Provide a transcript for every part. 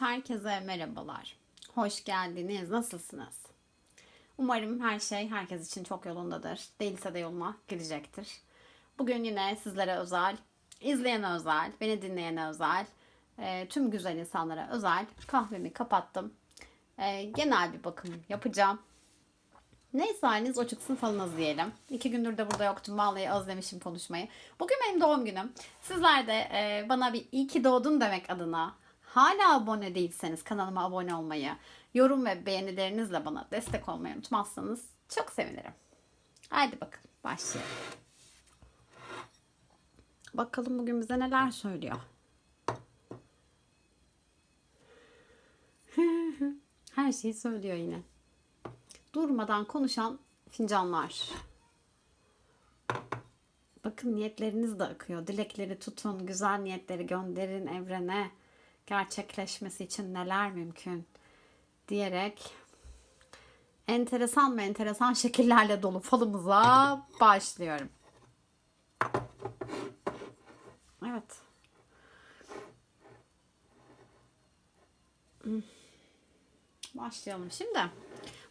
Herkese merhabalar. Hoş geldiniz. Nasılsınız? Umarım her şey herkes için çok yolundadır. Değilse de yoluna gidecektir. Bugün yine sizlere özel, izleyene özel, beni dinleyene özel, e, tüm güzel insanlara özel kahvemi kapattım. E, genel bir bakım yapacağım. Neyse haliniz o çıksın falınız diyelim. İki gündür de burada yoktum. Vallahi özlemişim konuşmayı. Bugün benim doğum günüm. Sizler de e, bana bir iyi ki doğdun demek adına hala abone değilseniz kanalıma abone olmayı, yorum ve beğenilerinizle bana destek olmayı unutmazsanız çok sevinirim. Haydi bakın başlayalım. Bakalım bugün bize neler söylüyor. Her şeyi söylüyor yine durmadan konuşan fincanlar. Bakın niyetleriniz de akıyor. Dilekleri tutun, güzel niyetleri gönderin evrene. Gerçekleşmesi için neler mümkün diyerek enteresan ve enteresan şekillerle dolu falımıza başlıyorum. Evet. Başlayalım şimdi.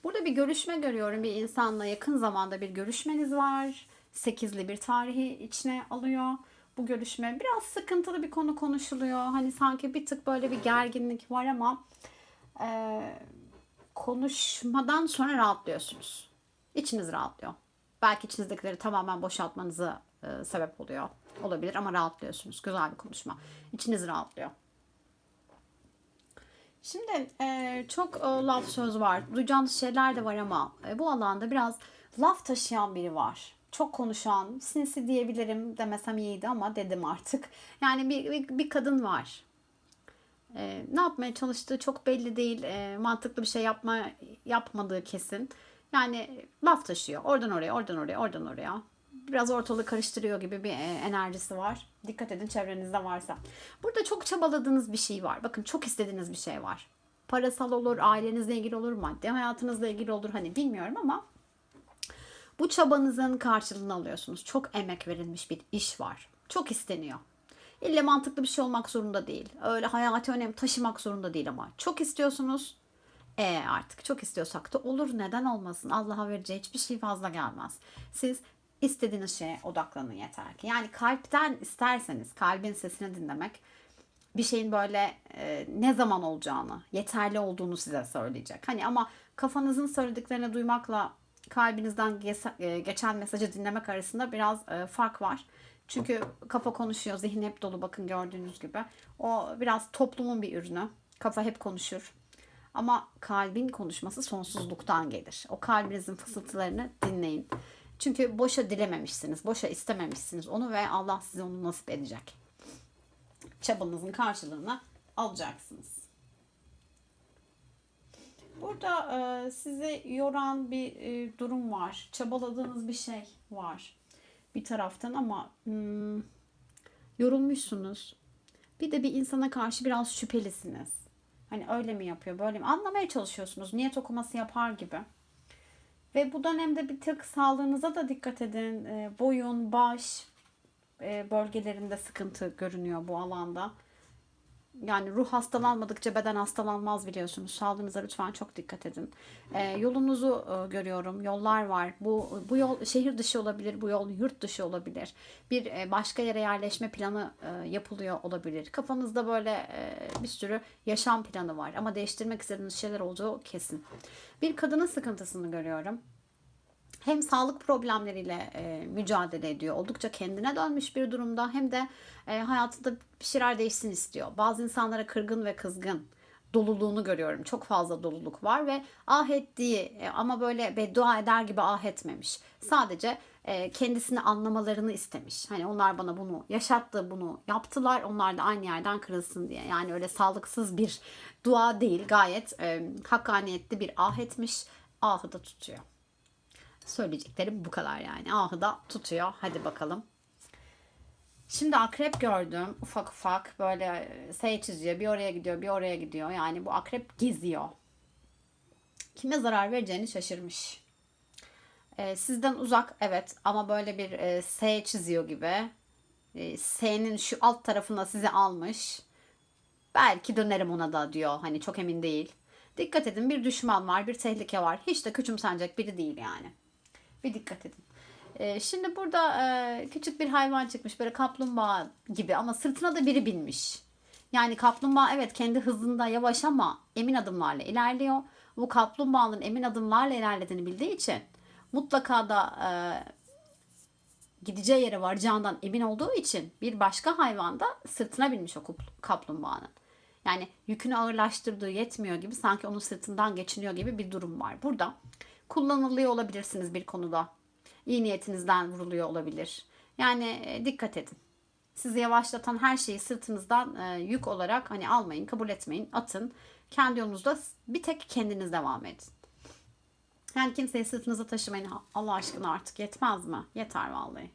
Burada bir görüşme görüyorum. Bir insanla yakın zamanda bir görüşmeniz var. Sekizli bir tarihi içine alıyor. Bu görüşme biraz sıkıntılı bir konu konuşuluyor. Hani sanki bir tık böyle bir gerginlik var ama e, konuşmadan sonra rahatlıyorsunuz. İçiniz rahatlıyor. Belki içinizdekileri tamamen boşaltmanızı e, sebep oluyor. Olabilir ama rahatlıyorsunuz. Güzel bir konuşma. İçiniz rahatlıyor. Şimdi e, çok e, laf söz var. Duyacağınız şeyler de var ama e, bu alanda biraz laf taşıyan biri var. Çok konuşan, sinsi diyebilirim demesem iyiydi ama dedim artık. Yani bir, bir, bir kadın var. E, ne yapmaya çalıştığı çok belli değil. E, mantıklı bir şey yapma yapmadığı kesin. Yani laf taşıyor. Oradan oraya, oradan oraya, oradan oraya. Biraz ortalığı karıştırıyor gibi bir e, enerjisi var. Dikkat edin çevrenizde varsa. Burada çok çabaladığınız bir şey var. Bakın çok istediğiniz bir şey var. Parasal olur, ailenizle ilgili olur, maddi hayatınızla ilgili olur. Hani bilmiyorum ama bu çabanızın karşılığını alıyorsunuz. Çok emek verilmiş bir iş var. Çok isteniyor. İlle mantıklı bir şey olmak zorunda değil. Öyle hayati önem taşımak zorunda değil ama çok istiyorsunuz. E artık çok istiyorsak da olur neden olmasın. Allah'a vereceği hiçbir şey fazla gelmez. Siz istediğiniz şeye odaklanın yeter ki. Yani kalpten isterseniz kalbin sesini dinlemek bir şeyin böyle e, ne zaman olacağını, yeterli olduğunu size söyleyecek. Hani ama kafanızın söylediklerini duymakla kalbinizden ge- geçen mesajı dinlemek arasında biraz e, fark var. Çünkü kafa konuşuyor, zihin hep dolu bakın gördüğünüz gibi. O biraz toplumun bir ürünü. Kafa hep konuşur. Ama kalbin konuşması sonsuzluktan gelir. O kalbinizin fısıltılarını dinleyin. Çünkü boşa dilememişsiniz, boşa istememişsiniz onu ve Allah size onu nasip edecek. Çabanızın karşılığını alacaksınız. Burada e, sizi yoran bir e, durum var. Çabaladığınız bir şey var bir taraftan ama hmm, yorulmuşsunuz. Bir de bir insana karşı biraz şüphelisiniz. Hani öyle mi yapıyor, böyle mi? Anlamaya çalışıyorsunuz. Niyet okuması yapar gibi. Ve bu dönemde bir tık sağlığınıza da dikkat edin. E, boyun, baş e, bölgelerinde sıkıntı görünüyor bu alanda. Yani ruh hastalanmadıkça beden hastalanmaz biliyorsunuz. Sağlığınıza lütfen çok dikkat edin. E, yolunuzu e, görüyorum. Yollar var. Bu bu yol şehir dışı olabilir. Bu yol yurt dışı olabilir. Bir e, başka yere yerleşme planı e, yapılıyor olabilir. Kafanızda böyle e, bir sürü yaşam planı var. Ama değiştirmek istediğiniz şeyler olacağı kesin. Bir kadının sıkıntısını görüyorum hem sağlık problemleriyle e, mücadele ediyor. Oldukça kendine dönmüş bir durumda hem de e, hayatında bir şeyler değişsin istiyor. Bazı insanlara kırgın ve kızgın doluluğunu görüyorum. Çok fazla doluluk var ve ah ettiği e, ama böyle beddua eder gibi ah etmemiş. Sadece e, kendisini anlamalarını istemiş. Hani onlar bana bunu yaşattı, bunu yaptılar. Onlar da aynı yerden kırılsın diye. Yani öyle sağlıksız bir dua değil. Gayet e, hakkaniyetli bir ah etmiş. Ahı da tutuyor. Söyleyeceklerim bu kadar yani. Ahı da tutuyor. Hadi bakalım. Şimdi akrep gördüm. Ufak ufak böyle şey çiziyor. Bir oraya gidiyor, bir oraya gidiyor. Yani bu akrep geziyor. Kime zarar vereceğini şaşırmış. Ee, sizden uzak evet ama böyle bir e, S çiziyor gibi. E, S'nin şu alt tarafına sizi almış. Belki dönerim ona da diyor. Hani çok emin değil. Dikkat edin bir düşman var, bir tehlike var. Hiç de küçümsenecek biri değil yani. Bir dikkat edin. Ee, şimdi burada e, küçük bir hayvan çıkmış böyle kaplumbağa gibi ama sırtına da biri binmiş. Yani kaplumbağa evet kendi hızında yavaş ama emin adımlarla ilerliyor. Bu kaplumbağanın emin adımlarla ilerlediğini bildiği için mutlaka da e, gideceği yere varacağından emin olduğu için bir başka hayvan da sırtına binmiş o kaplumbağanın. Yani yükünü ağırlaştırdığı yetmiyor gibi sanki onun sırtından geçiniyor gibi bir durum var. Burada kullanılıyor olabilirsiniz bir konuda. İyi niyetinizden vuruluyor olabilir. Yani e, dikkat edin. Sizi yavaşlatan her şeyi sırtınızdan e, yük olarak hani almayın, kabul etmeyin, atın. Kendi yolunuzda bir tek kendiniz devam edin. Yani kimseyi sırtınıza taşımayın. Allah aşkına artık yetmez mi? Yeter vallahi.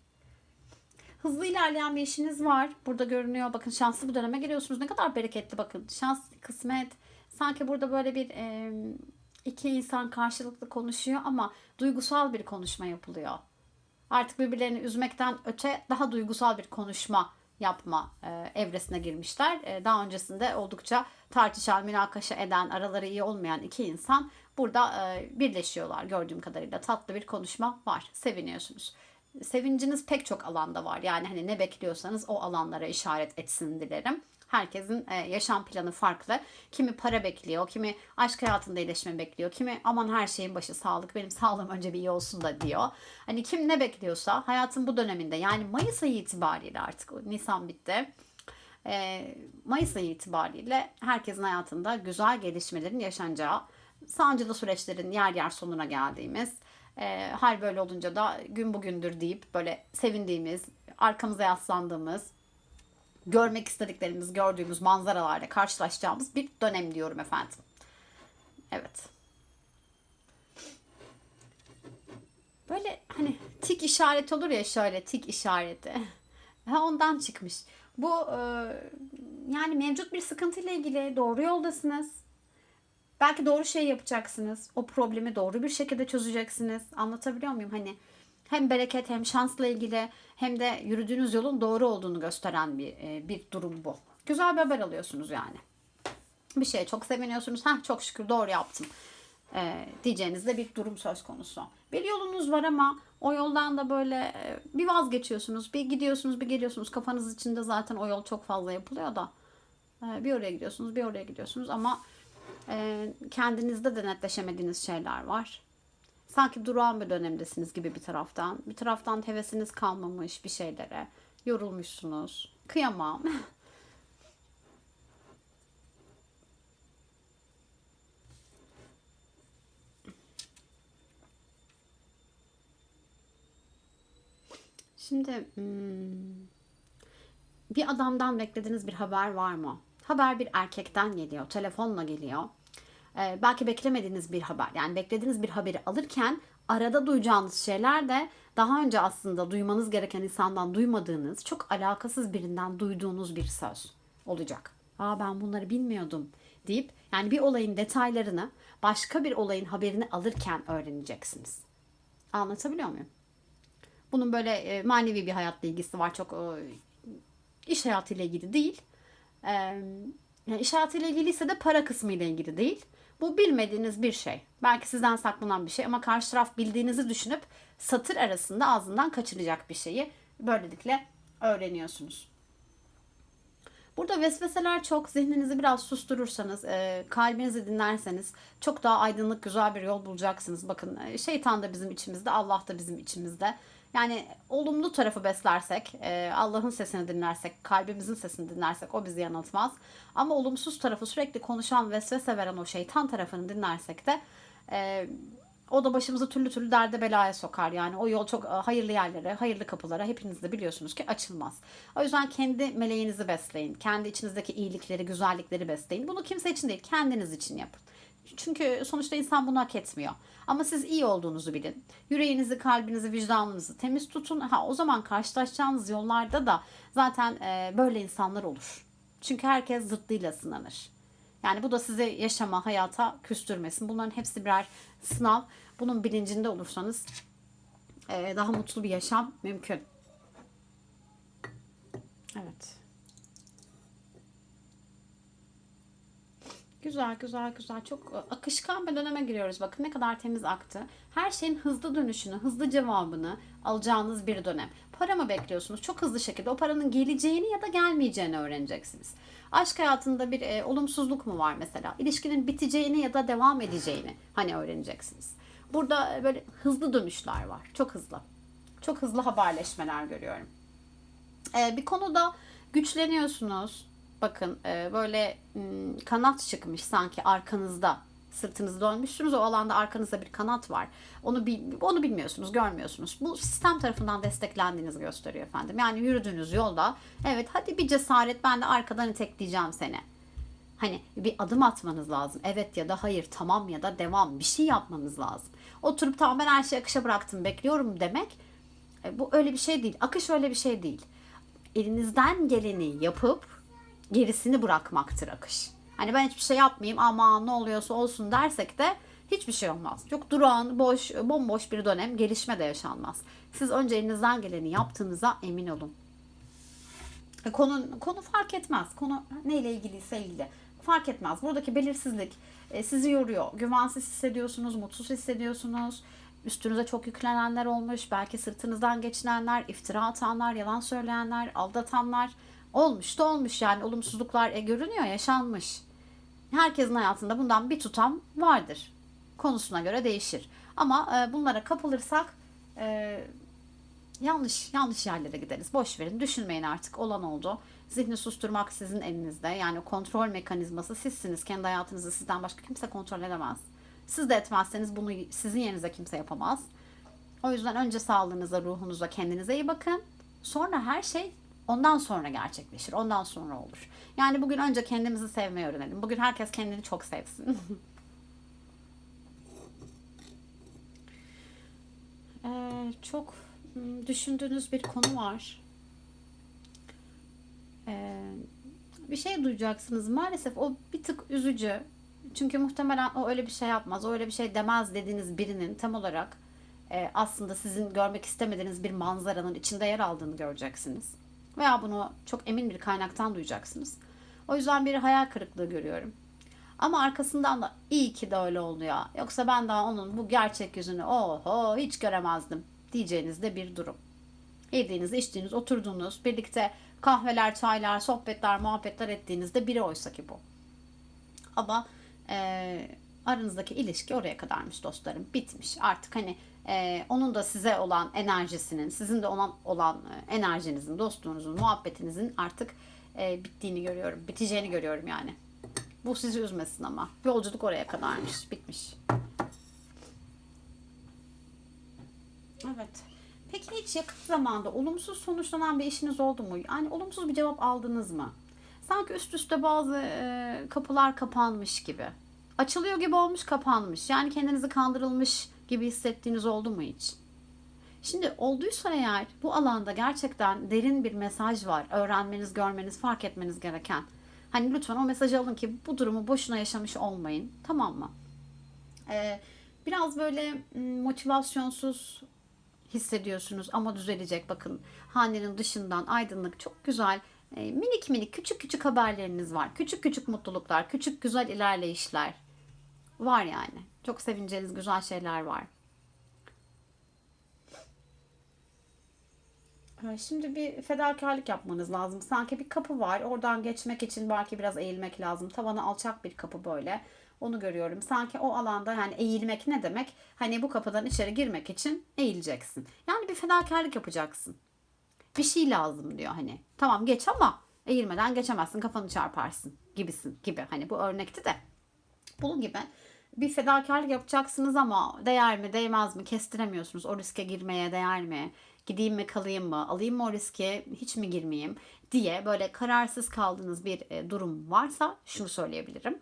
Hızlı ilerleyen bir işiniz var. Burada görünüyor. Bakın şanslı bir döneme giriyorsunuz. Ne kadar bereketli bakın. Şans, kısmet. Sanki burada böyle bir e, iki insan karşılıklı konuşuyor ama duygusal bir konuşma yapılıyor. Artık birbirlerini üzmekten öte daha duygusal bir konuşma yapma e, evresine girmişler. E, daha öncesinde oldukça tartışan, münakaşa eden, araları iyi olmayan iki insan burada e, birleşiyorlar gördüğüm kadarıyla. Tatlı bir konuşma var. Seviniyorsunuz. Sevinciniz pek çok alanda var. Yani hani ne bekliyorsanız o alanlara işaret etsin dilerim. Herkesin e, yaşam planı farklı. Kimi para bekliyor, kimi aşk hayatında iyileşme bekliyor, kimi aman her şeyin başı sağlık, benim sağlığım önce bir iyi olsun da diyor. Hani kim ne bekliyorsa hayatın bu döneminde yani Mayıs ayı itibariyle artık Nisan bitti. E, Mayıs ayı itibariyle herkesin hayatında güzel gelişmelerin yaşanacağı, sancılı süreçlerin yer yer sonuna geldiğimiz, e, hal böyle olunca da gün bugündür deyip böyle sevindiğimiz, arkamıza yaslandığımız, görmek istediklerimiz, gördüğümüz manzaralarla karşılaşacağımız bir dönem diyorum efendim. Evet. Böyle hani tik işareti olur ya şöyle tik işareti. Ha ondan çıkmış. Bu e, yani mevcut bir sıkıntıyla ilgili doğru yoldasınız. Belki doğru şey yapacaksınız. O problemi doğru bir şekilde çözeceksiniz. Anlatabiliyor muyum? Hani hem bereket hem şansla ilgili hem de yürüdüğünüz yolun doğru olduğunu gösteren bir e, bir durum bu. Güzel bir haber alıyorsunuz yani. Bir şeye çok seviniyorsunuz. Heh çok şükür doğru yaptım. E, diyeceğiniz de bir durum söz konusu. Bir yolunuz var ama o yoldan da böyle e, bir vazgeçiyorsunuz. Bir gidiyorsunuz bir geliyorsunuz. Kafanız içinde zaten o yol çok fazla yapılıyor da. Bir oraya gidiyorsunuz bir oraya gidiyorsunuz ama kendinizde de netleşemediğiniz şeyler var. Sanki durağan bir dönemdesiniz gibi bir taraftan. Bir taraftan hevesiniz kalmamış bir şeylere. Yorulmuşsunuz. Kıyamam. Şimdi hmm, bir adamdan beklediğiniz bir haber var mı? Haber bir erkekten geliyor, telefonla geliyor. Ee, belki beklemediğiniz bir haber. Yani beklediğiniz bir haberi alırken arada duyacağınız şeyler de daha önce aslında duymanız gereken insandan duymadığınız, çok alakasız birinden duyduğunuz bir söz olacak. Aa ben bunları bilmiyordum deyip yani bir olayın detaylarını başka bir olayın haberini alırken öğreneceksiniz. Anlatabiliyor muyum? Bunun böyle e, manevi bir hayatla ilgisi var. Çok e, iş hayatıyla ilgili değil. E, yani iş hayatıyla ilgiliyse de para kısmı ile ilgili değil. Bu bilmediğiniz bir şey. Belki sizden saklanan bir şey ama karşı taraf bildiğinizi düşünüp satır arasında ağzından kaçıracak bir şeyi böylelikle öğreniyorsunuz. Burada vesveseler çok. Zihninizi biraz susturursanız, e, kalbinizi dinlerseniz çok daha aydınlık, güzel bir yol bulacaksınız. Bakın e, şeytan da bizim içimizde, Allah da bizim içimizde. Yani olumlu tarafı beslersek, e, Allah'ın sesini dinlersek, kalbimizin sesini dinlersek o bizi yanıltmaz. Ama olumsuz tarafı sürekli konuşan, vesvese veren o şeytan tarafını dinlersek de e, o da başımızı türlü türlü derde belaya sokar. Yani o yol çok e, hayırlı yerlere, hayırlı kapılara hepiniz de biliyorsunuz ki açılmaz. O yüzden kendi meleğinizi besleyin. Kendi içinizdeki iyilikleri, güzellikleri besleyin. Bunu kimse için değil, kendiniz için yapın. Çünkü sonuçta insan bunu hak etmiyor. Ama siz iyi olduğunuzu bilin. Yüreğinizi, kalbinizi, vicdanınızı temiz tutun. Ha o zaman karşılaşacağınız yollarda da zaten e, böyle insanlar olur. Çünkü herkes zıttıyla sınanır. Yani bu da size yaşama, hayata küstürmesin. Bunların hepsi birer sınav. Bunun bilincinde olursanız e, daha mutlu bir yaşam mümkün. Evet. Güzel, güzel, güzel. Çok e, akışkan bir döneme giriyoruz. Bakın ne kadar temiz aktı. Her şeyin hızlı dönüşünü, hızlı cevabını alacağınız bir dönem. Para mı bekliyorsunuz? Çok hızlı şekilde o paranın geleceğini ya da gelmeyeceğini öğreneceksiniz. Aşk hayatında bir e, olumsuzluk mu var mesela? İlişkinin biteceğini ya da devam edeceğini hani öğreneceksiniz. Burada e, böyle hızlı dönüşler var. Çok hızlı. Çok hızlı haberleşmeler görüyorum. E, bir konuda güçleniyorsunuz. Bakın e, böyle kanat çıkmış sanki arkanızda. Sırtınızı dönmüşsünüz. O alanda arkanızda bir kanat var. Onu onu bilmiyorsunuz, görmüyorsunuz. Bu sistem tarafından desteklendiğinizi gösteriyor efendim. Yani yürüdüğünüz yolda evet hadi bir cesaret ben de arkadan itekleyeceğim seni. Hani bir adım atmanız lazım. Evet ya da hayır, tamam ya da devam. Bir şey yapmanız lazım. Oturup tamam ben her şeyi akışa bıraktım, bekliyorum demek e, bu öyle bir şey değil. Akış öyle bir şey değil. Elinizden geleni yapıp gerisini bırakmaktır akış. Hani ben hiçbir şey yapmayayım ama ne oluyorsa olsun dersek de hiçbir şey olmaz. Çok durağan, boş, bomboş bir dönem gelişme de yaşanmaz. Siz önce elinizden geleni yaptığınıza emin olun. E, Konu, konu fark etmez. Konu neyle ilgiliyse ilgili. Fark etmez. Buradaki belirsizlik e, sizi yoruyor. Güvensiz hissediyorsunuz, mutsuz hissediyorsunuz. Üstünüze çok yüklenenler olmuş. Belki sırtınızdan geçinenler, iftira atanlar, yalan söyleyenler, aldatanlar olmuş da olmuş. Yani olumsuzluklar e, görünüyor, yaşanmış. Herkesin hayatında bundan bir tutam vardır. Konusuna göre değişir. Ama e, bunlara kapılırsak e, yanlış yanlış yerlere gideriz. Boş verin. Düşünmeyin artık. Olan oldu. Zihni susturmak sizin elinizde. Yani kontrol mekanizması sizsiniz. Kendi hayatınızı sizden başka kimse kontrol edemez. Siz de etmezseniz bunu sizin yerinize kimse yapamaz. O yüzden önce sağlığınıza, ruhunuza, kendinize iyi bakın. Sonra her şey ondan sonra gerçekleşir. Ondan sonra olur. Yani bugün önce kendimizi sevmeyi öğrenelim. Bugün herkes kendini çok sevsin. Ee, çok düşündüğünüz bir konu var. Ee, bir şey duyacaksınız. Maalesef o bir tık üzücü. Çünkü muhtemelen o öyle bir şey yapmaz, o öyle bir şey demez dediğiniz birinin tam olarak e, aslında sizin görmek istemediğiniz bir manzaranın içinde yer aldığını göreceksiniz. Veya bunu çok emin bir kaynaktan duyacaksınız. O yüzden bir hayal kırıklığı görüyorum. Ama arkasından da iyi ki de öyle oldu ya. Yoksa ben daha onun bu gerçek yüzünü oho hiç göremezdim diyeceğiniz de bir durum. Yediğiniz, içtiğiniz, oturduğunuz, birlikte kahveler, çaylar, sohbetler, muhabbetler ettiğinizde biri oysa ki bu. Ama e, aranızdaki ilişki oraya kadarmış dostlarım. Bitmiş. Artık hani e, onun da size olan enerjisinin, sizin de olan olan e, enerjinizin, dostluğunuzun, muhabbetinizin artık e, bittiğini görüyorum. Biteceğini görüyorum yani. Bu sizi üzmesin ama. Yolculuk oraya kadarmış. Bitmiş. Evet. Peki hiç yakın zamanda olumsuz sonuçlanan bir işiniz oldu mu? Yani olumsuz bir cevap aldınız mı? Sanki üst üste bazı e, kapılar kapanmış gibi. Açılıyor gibi olmuş, kapanmış. Yani kendinizi kandırılmış gibi hissettiğiniz oldu mu hiç? Şimdi olduysa eğer bu alanda gerçekten derin bir mesaj var. Öğrenmeniz, görmeniz, fark etmeniz gereken. Hani lütfen o mesajı alın ki bu durumu boşuna yaşamış olmayın. Tamam mı? Ee, biraz böyle motivasyonsuz hissediyorsunuz ama düzelecek. Bakın hanenin dışından aydınlık çok güzel e, minik minik küçük küçük haberleriniz var. Küçük küçük mutluluklar, küçük güzel ilerleyişler var yani. Çok sevineceğiniz güzel şeyler var. Ee, Şimdi bir fedakarlık yapmanız lazım. Sanki bir kapı var. Oradan geçmek için belki biraz eğilmek lazım. Tavanı alçak bir kapı böyle. Onu görüyorum. Sanki o alanda yani eğilmek ne demek? Hani bu kapıdan içeri girmek için eğileceksin. Yani bir fedakarlık yapacaksın. Bir şey lazım diyor hani. Tamam geç ama eğilmeden geçemezsin. Kafanı çarparsın gibisin gibi. Hani bu örnekti de. Bunun gibi bir fedakarlık yapacaksınız ama değer mi değmez mi kestiremiyorsunuz. O riske girmeye değer mi? Gideyim mi kalayım mı? Alayım mı o riske hiç mi girmeyeyim diye böyle kararsız kaldığınız bir e, durum varsa şunu söyleyebilirim.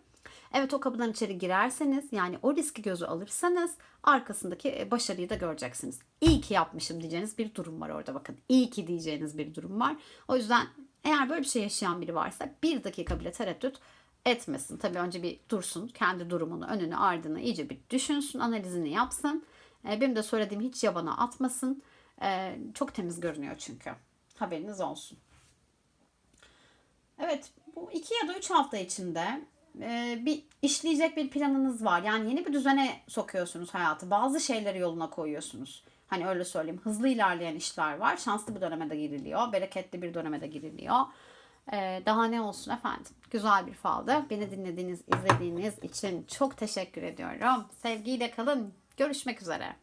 Evet o kapıdan içeri girerseniz yani o riski göze alırsanız arkasındaki e, başarıyı da göreceksiniz. İyi ki yapmışım diyeceğiniz bir durum var orada bakın. İyi ki diyeceğiniz bir durum var. O yüzden eğer böyle bir şey yaşayan biri varsa bir dakika bile tereddüt etmesin. Tabii önce bir dursun. Kendi durumunu, önünü, ardını iyice bir düşünsün, analizini yapsın. E, benim de söylediğim hiç yabana atmasın. E, çok temiz görünüyor çünkü. Haberiniz olsun. Evet bu iki ya da üç hafta içinde bir işleyecek bir planınız var. Yani yeni bir düzene sokuyorsunuz hayatı. Bazı şeyleri yoluna koyuyorsunuz. Hani öyle söyleyeyim. Hızlı ilerleyen işler var. Şanslı bir döneme de giriliyor. Bereketli bir döneme de giriliyor. Daha ne olsun efendim. Güzel bir faldı. Beni dinlediğiniz, izlediğiniz için çok teşekkür ediyorum. Sevgiyle kalın. Görüşmek üzere.